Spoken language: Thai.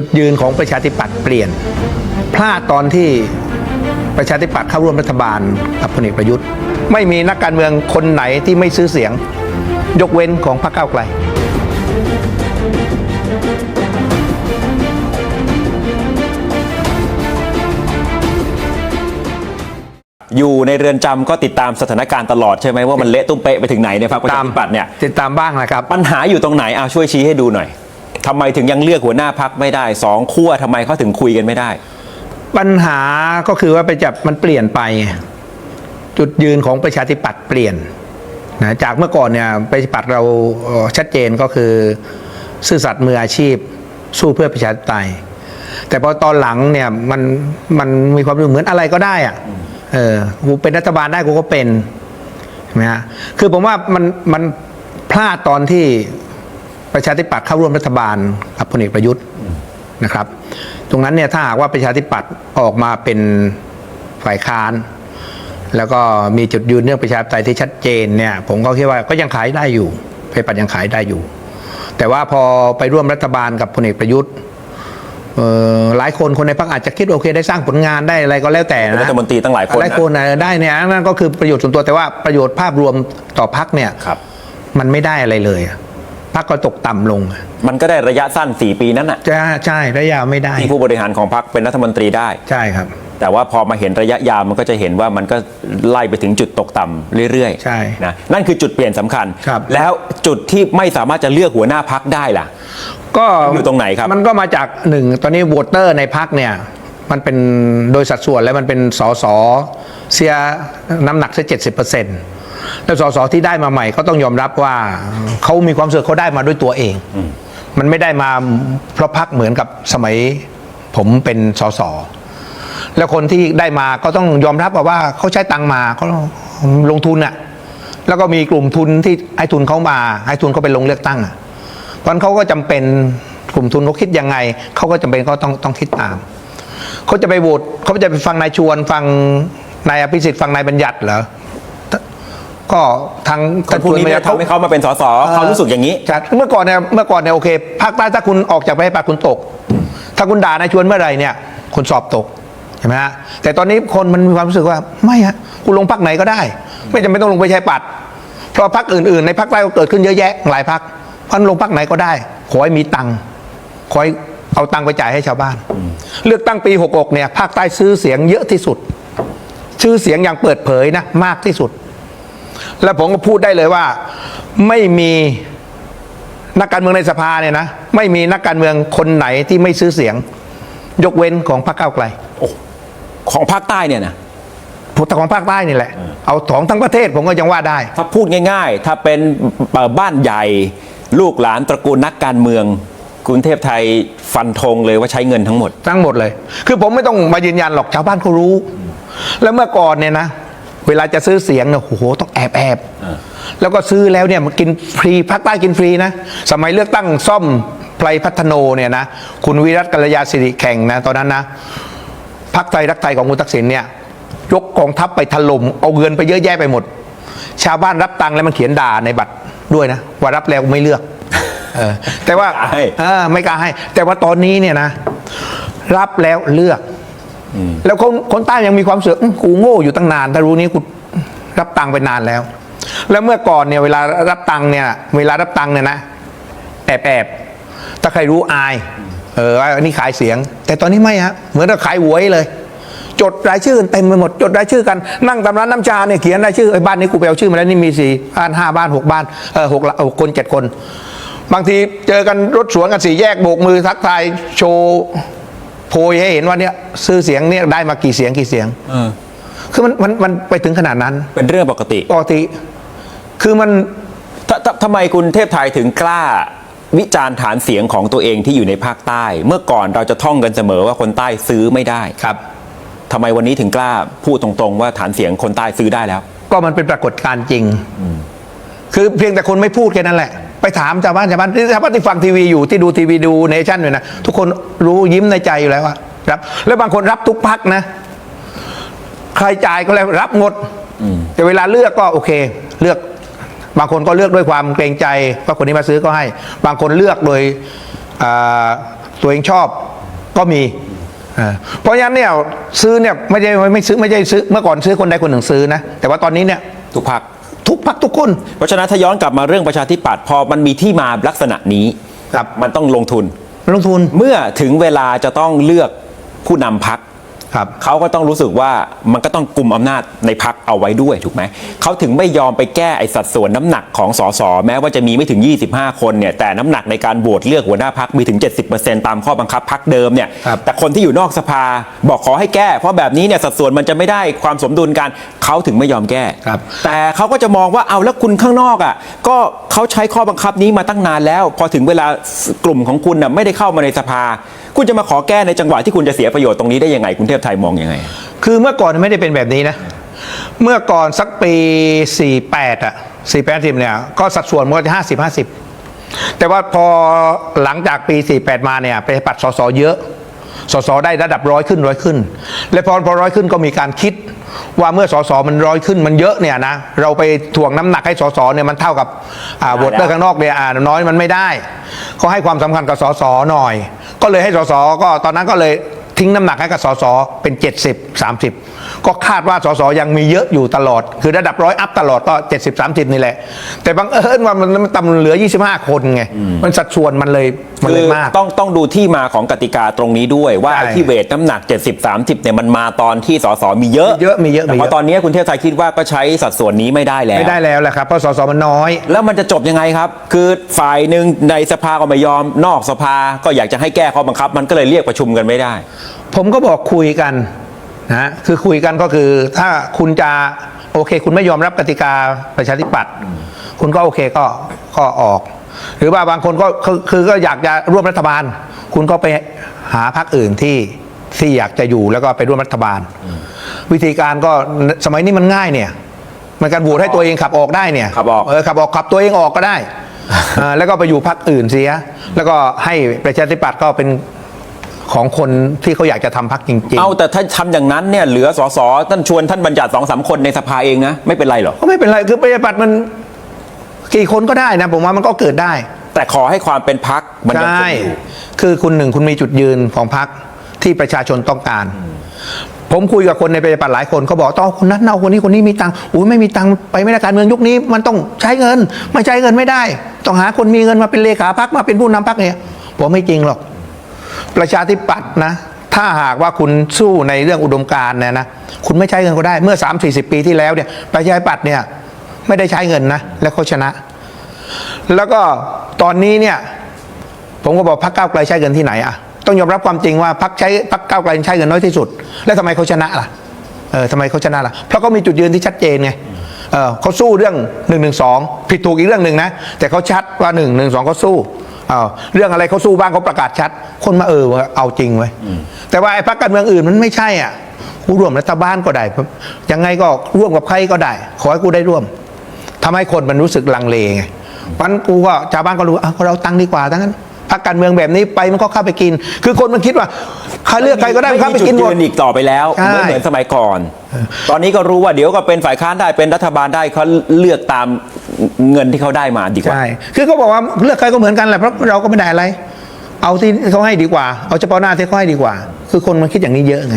จุดยืนของประชาธิปัตย์เปลี่ยน พลาดตอนที่ประชาธิปัตย์เข้าร่วมรัฐบาลกับพลเอกประยุทธ์ ไม่มีนักการเมืองคนไหนที่ไม่ซื้อเสียง ยกเว้นของพรรคก้าวไกล อยู่ในเรือนจำก็ติดตามสถานการณ์ตลอดใช่ไหมว่ามันเละตุ้มเป๊ะไปถึงไหนในพรรคประชาธิปัตย์เนี่ยติดตามบ้างนะครับ ปัญหาอยู่ตรงไหนเอาช่วยชี้ให้ดูหน่อย ทำไมถึงยังเลือกหัวหน้าพักไม่ได้สองขั้วทำไมเขาถึงคุยกันไม่ได้ ปัญหาก็คือว่าไปจับมันเปลี่ยนไป จุดยืนของประชาธิปัตย์เปลี่ยนนะจากเมื่อก่อนเนี่ยประชาธิปัตย์เราชัดเจนก็คือซื่อสัตย์มืออาชีพสู้เพื่อประชาธิปไตย แต่พอตอนหลังเนี่ยมันมันมีความรู้เหมือนอะไรก็ได้อะเออกูเป็นรัฐบาลได้กูก็เป็นใช่ไหมฮะคือผมว่ามันมันพลาดตอนที่ ประชาธิปัตย์เข้าร่วมรัฐบาลกับพลเอกประยุทธ์นะครับ ตรงนั้นเนี่ยถ้าหากว่าประชาธิปัตย์ออกมาเป็นฝ่ายค้าน แล้วก็มีจุดยืนเรื่องประชาธิปไตยที่ชัดเจนเนี่ยผมก็คิดว่าก็ยังขายได้อยู่ประชาธิปัตย์ยังขายได้อยู่ แต่ว่าพอไปร่วมรัฐบาลกับพลเอกประยุทธ์เอ่อหลายคนคนในพรรคอาจจะคิดโอเค ได้สร้างผลงานได้อะไรก็แล้วแต่นะรัฐมนตรีตั้งหลายคนนะหลายคนนะได้เนี่ยนั่นก็คือประโยชน์ส่วนตัวแต่ว่าประโยชน์ภาพรวมต่อพรรคเนี่ยครับมันไม่ได้อะไรเลย พรรคก็ตกต่ำลงมันก็ได้ระยะสั้น 4 ปีนั้นน่ะจะใช่ระยะไม่ได้ที่ผู้บริหารของพรรคเป็นรัฐมนตรีได้ ใช่ครับ แต่ว่าพอมาเห็นระยะยาวมันก็จะเห็นว่ามันก็ไล่ไปถึงจุดตกต่ำเรื่อยๆใช่นะนั่นคือจุดเปลี่ยนสำคัญ ครับ แล้วจุดที่ไม่สามารถจะเลือกหัวหน้าพักได้ล่ะ ก็อยู่ตรงไหนครับ มันก็มาจากหนึ่งตอนนี้โหวตเตอร์ในพักเนี่ย มันเป็นโดยสัดส่วนแล้วมันเป็นสสเสียน้ำหนักเสียเจ็ดสิบเปอร์เซ็นต์ แล้วสสที่ได้มาใหม่เขาต้องยอมรับว่าเขามีความรู้สึกเขาได้มาด้วยตัวเอง มันไม่ได้มาเพราะพักเหมือนกับสมัยผมเป็นสสแล้วคนที่ได้มาก็ต้องยอมรับว่าเขาใช้ตังมาเขาลงทุนอะแล้วก็มีกลุ่มทุนที่ให้ทุนเขามาให้ทุนเขาไปลงเลือกตั้งอะเพราะนั้นเขาก็จำเป็นกลุ่มทุนเขาคิดยังไงเขาก็จำเป็นเขาต้องต้องคิดตามเขาจะไปโหวตเขาจะไปฟังนายชวนฟังนายอภิสิทธิ์ฟังนายบัญญัติเหรอ ก็ทางคนพวกนี้ไม่ได้ทำให้เขามาเป็นสสเขารู้สึกอย่างนี้ใช่เมื่อก่อนเนี่ยเมื่อก่อนเนี่ยโอเคภาคใต้ถ้าคุณออกจากประชาธิปัตย์คุณตก ถ้าคุณด่านายชวนเมื่อไหร่เนี่ยคุณสอบตกเห็นไหมฮะแต่ตอนนี้คนมันมีความรู้สึกว่าไม่ฮะคุณลงพักไหนก็ได้ ไม่จำเป็นต้องลงไปใช้ปัด เพราะพักอื่นๆ ในพักใต้ก็เกิดขึ้นเยอะแยะหลายพักพันลงพักไหนก็ได้ ขอให้มีตังค์ขอให้เอาตังค์ไปจ่ายให้ชาวบ้าน เลือกตั้งปี66เนี่ยภาคใต้ซื้อเสียงเยอะที่สุด ชื่อเสียงอย่างเปิดเผยนะมากที่สุด และผมก็พูดได้เลยว่า ไม่มีนักการเมืองในสภาเนี่ยนะไม่มีนักการเมืองคนไหนที่ไม่ซื้อเสียง ยกเว้นของพรรคก้าวไกลของภาคใต้เนี่ยนะผมแต่ของภาคใต้นี่แหละ เอาของทั้งประเทศผมก็ยังว่าได้ ถ้าพูดง่าย ๆ ถ้าเป็นเอ่อบ้านใหญ่ลูกหลานตระกูลนักการเมืองกรุงเทพไทยฟันธงเลยว่าใช้เงินทั้งหมด ทั้งหมดเลย คือผมไม่ต้องมายืนยันหรอกชาวบ้านเขารู้ แล้วเมื่อก่อนเนี่ยนะ เวลาจะซื้อเสียงเนี่ยโอ้โหต้องแอบแอบแล้วก็ซื้อแล้วเนี่ยมันกินฟรีภาคใต้กินฟรีนะ สมัยเลือกตั้งซ่อมไพรพัฒโนเนี่ยนะคุณวิรัตกัลยาสิริแข่งนะตอนนั้นนะพักไทยรักไทยของคุณทักษิณเนี่ยยกกองทัพไปถล่มเอาเงินไปเยอะแยะไปหมด ชาวบ้านรับตังค์แล้วมันเขียนด่าในบัตรด้วยนะว่ารับแล้วไม่เลือกเออแต่ว่าไม่กล้าให้เออไม่กล้าให้ แต่ว่าตอนนี้เนี่ยนะ รับแล้วเลือก แล้วคนคนใต้ยังมีความเสือกอื้อกูโง่อยู่ตั้งนาน ถ้ารู้นี้กูรับตังค์ไปนานแล้ว แล้วเมื่อก่อนเนี่ยเวลารับตังค์เนี่ย เวลารับตังค์เนี่ยนะแอบแอบถ้าใครรู้อาย เอออันนี้ขายเสียง แต่ตอนนี้ไม่ฮะเหมือนกับขายหวยเลย จดรายชื่อเต็มไปหมด จดรายชื่อกันนั่งตำร้านน้ำชาเนี่ยเขียนรายชื่อไอ้บ้านนี้กูไปเอาชื่อมาแล้วนี่มีสี่บ้านห้าบ้านหกบ้านเออหกหกคนเจ็ดคน บางทีเจอกันรถสวนกันสี่แยกโบกมือทักทายโชว์ โพยให้เห็นว่าเนี่ยซื้อเสียงเนี่ยได้มากี่เสียงกี่เสียงคือมันมันมันไปถึงขนาดนั้นเป็นเรื่องปกติปกติ คือมันทททำไมคุณเทพไทยถึงกล้า วิจารณ์ฐานเสียงของตัวเองที่อยู่ในภาคใต้ เมื่อก่อนเราจะท่องกันเสมอว่าคนใต้ซื้อไม่ได้ครับทำไมวันนี้ถึงกล้าพูดตรงๆ ว่าฐานเสียงคนใต้ซื้อได้แล้ว ก็มันเป็นปรากฏการณ์จริง คือเพียงแต่คนไม่พูดแค่นั้นแหละ ไปถามชาวบ้านชาวบ้านที่ชาวบ้านที่ฟังทีวีอยู่ที่ดูทีวีดูเนชั่นอยู่นะทุกคนรู้ยิ้มในใจอยู่แล้วอะรับ แล้วบางคนรับทุกพักนะ ใครจ่ายก็แล้วรับหมดแต่เวลาเลือกก็โอเค เลือก บางคนก็เลือกด้วยความเกรงใจว่าคนนี้มาซื้อก็ให้ บางคนเลือกโดยตัวเองชอบก็มีเพราะฉะนั้นเนี่ยซื้อเนี่ยไม่ใช่ไม่ซื้อไม่ใช่ซื้อเมื่อก่อนซื้อคนใดคนหนึ่งซื้อนะแต่ว่าตอนนี้เนี่ยทุกพัก ทุกพักทุกคน เพราะฉะนั้นถ้าย้อนกลับมาเรื่องประชาธิปัตย์พอมันมีที่มาลักษณะนี้ครับ มันต้องลงทุน ลงทุน เมื่อถึงเวลาจะต้องเลือกผู้นำพัก ครับเขาก็ต้องรู้สึกว่ามันก็ต้องกลุ่มอำนาจในพักเอาไว้ด้วยถูกไหมเขาถึงไม่ยอมไปแก้ไอสัดส่วนน้ำหนักของสสแม้ว่าจะมีไม่ถึง 25 คนเนี่ยแต่น้ำหนักในการโหวตเลือกหัวหน้าพักมีถึง 70%ตามข้อบังคับพักเดิมเนี่ยครับ แต่คนที่อยู่นอกสภาบอกขอให้แก้ เพราะแบบนี้เนี่ยสัดส่วนมันจะไม่ได้ความสมดุลกันเขาถึงไม่ยอมแก้ ครับ แต่เขาก็จะมองว่าเอาแล้วคุณข้างนอกอะก็เขาใช้ข้อบังคับนี้มาตั้งนานแล้ว พอถึงเวลากลุ่มของคุณน่ะไม่ได้เข้ามาในสภา คุณจะมาขอแก้ในจังหวะที่คุณจะเสียประโยชน์ตรงนี้ได้ยังไงคุณเทพไทยมองยังไง คือเมื่อก่อนไม่ได้เป็นแบบนี้นะ เมื่อก่อนสักปี 48 อะ 48สิบเนี่ย ก็สัดส่วนมันก็จะ50 50 แต่ว่าพอหลังจากปี 48 มาเนี่ยไปปัดสสเยอะสสได้ระดับร้อยขึ้นร้อยขึ้น และพอพอร้อยขึ้นก็มีการคิด ว่าเมื่อสสมันร้อยขึ้นมันเยอะเนี่ยนะเราไปถ่วงน้ำหนักให้สสเนี่ยมันเท่ากับอ่าโหวตเตอร์ข้างนอกเนี่ยอ่าน้อยมันไม่ได้ก็ให้ความสำคัญกับสสหน่อย ก็เลยให้สสก็ตอนนั้นก็เลย ทิ้งน้ำหนักให้กับสสเป็น 70 30 ก็คาดว่าสสยังมีเยอะอยู่ตลอด คือระดับร้อยอัพตลอดก็ 70 30 นี่แหละ แต่บังเอิญว่ามันมันต่ำเหลือ 25 คนไง มันสัดส่วนมันเลยมันคืเลยอมาก ต้องต้องดูที่มาของกติกาตรงนี้ด้วย ว่าใช่ไอ้ที่เวทน้ำหนัก 70 30เนี่ยมันมาตอนที่สสมีเยอะมีเยอะมีเยอะแต่มีพเยออะตอนนี้คุณเทพไทยคิดว่าก็ใช้สัดส่วนนี้ไม่ได้แล้ว ไม่ได้แล้วแหละครับเพราะสสมันน้อย แล้วมันจะจบยังไงครับ คือฝ่ายหนึ่งในสภาก็ไม่ยอม นอกสภาก็อยากจะให้แก้ข้อบังคับ มันก็เลยเรียกประชุมกันไม่ได้ ผมก็บอกคุยกันนะคือคุยกันก็คือถ้าคุณจะโอเค คุณไม่ยอมรับกติกาประชาธิปัตย์คุณก็โอเคก็ก็ออก หรือว่าบางคนก็คือคือก็อยากจะร่วมรัฐบาล คุณก็ไปหาพรรคอื่นที่ที่อยากจะอยู่แล้วก็ไปร่วมรัฐบาล วิธีการก็สมัยนี้มันง่ายเนี่ยมันการโหวตให้ตัวเองขับออกได้เนี่ยขับออกเออขับออกขับตัวเองออกก็ได้อ่าแล้วก็ไปอยู่พรรคอื่นเสีย แล้วก็ให้ประชาธิปัตย์ก็เป็น ของคนที่เขาอยากจะทำพรรคจริงเอาแต่ถ้าทำอย่างนั้นเนี่ยเหลือสสท่านชวนท่านบัญญัติสองสามคนในสภาเองนะไม่เป็นไรหรอกๆก็ไม่เป็นไรคือประชาธิปัตย์มันกี่คนก็ได้นะผมว่ามันก็เกิดได้ แต่ขอให้ความเป็นพักมันยังคใช่งอยู่ คือคุณหนึ่งคุณมีจุดยืนของพรรคที่ประชาชนต้องการ ผมคุยกับคนในประชาธิปัตย์หลายคนเขาบอกต้องคนนั้นเอาคนนี้คนนี้มีตังค์อุ้ยไม่มีตังค์ไปไม่ได้การเมืองยุคนี้ มันต้องใช้เงินไม่ใช้เงินไม่ได้ ต้องหาคนมีเงินมาเป็นเลขาพรรคมาเป็นผู้นำพรรคเนี่ยผมไม่จริงหรอก ประชาธิปัตย์นะถ้าหากว่าคุณสู้ในเรื่องอุดมการณ์เนี่ยนะคุณไม่ใช้เงินก็ได้เมื่อ 3 4 0 ปีที่แล้วเนี่ยประชาธิปัตย์เนี่ยไม่ได้ใช้เงินนะและเขาชนะ แล้วก็ตอนนี้เนี่ยผมก็บอกพรรคก้าวไกลใช้เงินที่ไหนอะต้องยอมรับความจริงว่าพรรคใช้พรรคก้าวไกลใช้เงินน้อยที่สุด แล้วทำไมเขาชนะล่ะเออทำไมเขาชนะล่ะเพราะเขามีจุดยืนที่ชัดเจนไงเออเขาสู้เรื่อง1นึผิดถูกอีกเรื่องหนึ่งนะแต่เขาชัดว่า1นึเขาสู้ อ้าวเรื่องอะไรเขาสู้บ้างเขาประกาศชัด คนมาเออว่าเอาจริงไว้ยแต่ว่าไอ้พรรคการเมืองอื่นมันไม่ใช่อะกูร่วมรัฐบาลก็ได้ยังไงก็ร่วมกับใครก็ได้ ขอให้กูได้ร่วมทำให้คนมันรู้สึกลังเลไงมันกูก็ชาวบ้านก็รู้อะเราตังค์ดีกว่าทั้งนั้นพรรคการเมืองแบบนี้ไปมันก็เข้าไปกิน คือคนมันคิดว่าใครเลือกใครก็ได้มันเข้าไปกินหมจุดยืนอีกต่อไปแล้วใช่ไม่เหมือนสมัยก่อน ตอนนี้ก็รู้ว่าเดี๋ยวก็เป็นฝ่ายค้านได้เป็นรัฐบาลได้เขาเลือกตาม เงินที่เขาได้มาดีกว่า ใช่ คือเขาบอกว่าเลือกใครก็เหมือนกันแหละเพราะเราก็ไม่ได้อะไร เอาที่เขาให้ดีกว่า เอาเฉพาะหน้าที่เขาให้ดีกว่า คือคนมันคิดอย่างนี้เยอะไง